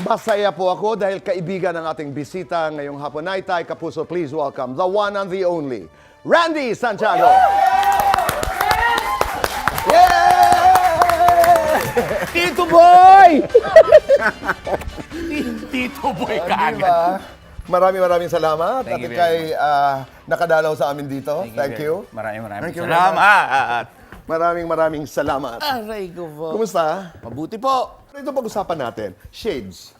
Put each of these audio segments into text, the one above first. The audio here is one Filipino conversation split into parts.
Masaya po ako dahil kaibigan ng ating bisita ngayong hapon na Tay Kapuso. Please welcome the one and the only, Randy Santiago. Tito Boy! Tito Boy kaagad. Diba? Maraming maraming salamat Thank at you very kay ah, nakadalaw sa amin dito. Thank you. Maraming maraming Thank you very salamat. Maraming maraming salamat. Aray ko po. Kumusta? Mabuti po. Ito pag-usapan natin, shades.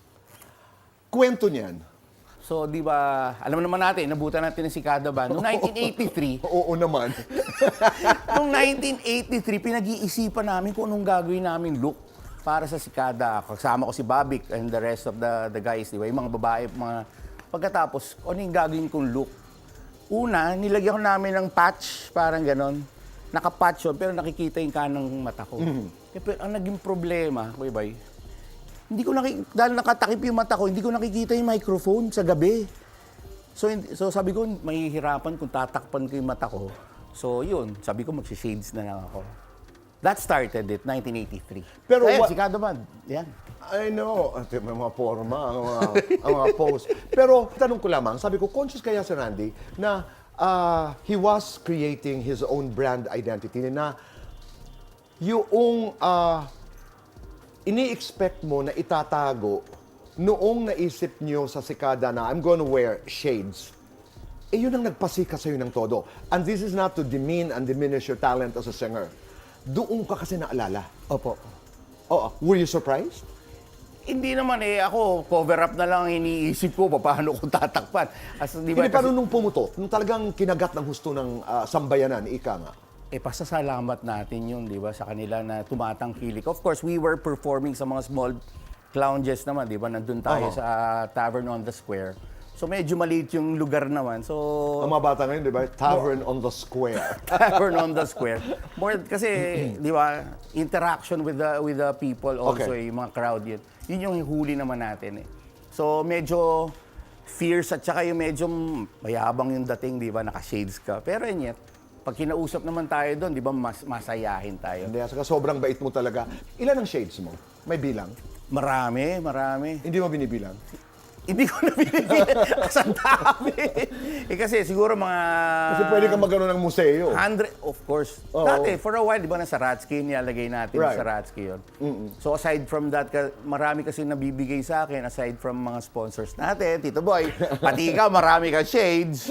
Kwento niyan. So, di ba, alam naman natin, nabutan natin ng Sikada ba? Noong 1983, Oo naman. noong 1983, pinag-iisipan namin kung anong gagawin namin look para sa Sikada. Kasama ko si Babik and the rest of the, the guys, di ba? Yung mga babae, mga... Pagkatapos, ano yung gagawin kong look? Una, nilagyan ko namin ng patch, parang ganon. Nakapatch yun, pero nakikita yung kanang mata ko. Eh, pero ang naging problema, Kuya Bay, hindi ko nakik dahil nakatakip yung mata ko, hindi ko nakikita yung microphone sa gabi. So, hindi- so sabi ko, mahihirapan kung tatakpan ko yung mata ko. So yun, sabi ko magsi-shades na lang ako. That started it, 1983. Pero Ayan, what- si Kado Man. Yan. I know. At may mga forma, ang mga, ang mga pose. Pero tanong ko lamang, sabi ko, conscious kaya si Randy na ah, he was creating his own brand identity na yung ah, ini-expect mo na itatago noong naisip niyo sa sikada na I'm gonna wear shades. Eh yun ang nagpasika sa'yo ng todo. And this is not to demean and diminish your talent as a singer. Doon ka kasi naalala. Opo. Oh, were you surprised? Hindi naman eh, ako, cover up na lang ang iniisip ko, paano ko tatakpan. As, di ba, Hindi, kasi- paano nung pumuto? Nung talagang kinagat ng husto ng ah, sambayanan, ika nga. eh pasasalamat natin yun, di ba, sa kanila na tumatangkilik. Of course, we were performing sa mga small lounges naman, di ba, nandun tayo Oo. sa Tavern on the Square. So medyo maliit yung lugar naman. So Ang mga bata ngayon, di ba? Tavern on the square. Tavern on the Square. More kasi, di ba, interaction with the with the people also, Okay. eh, yung mga crowd yun. Yun yung huli naman natin eh. So medyo fierce at saka yung medyo mayabang yung dating, di ba, naka-shades ka. Pero yun yet, pag kinausap naman tayo doon, di ba, mas, masayahin tayo. Hindi, saka sobrang bait mo talaga. Ilan ang shades mo? May bilang? Marami, marami. Hindi mo binibilang? Hindi ko na binibili. Kasi ang dami. eh kasi siguro mga... Kasi pwede ka magano ng museo. 100, of course. Oo. Dati, for a while, di ba, nasa Ratsky, nilalagay natin Right. sa Ratsky yun. So aside from that, ka- marami kasi nabibigay sa akin, aside from mga sponsors natin, Tito Boy, pati ikaw, marami kang shades.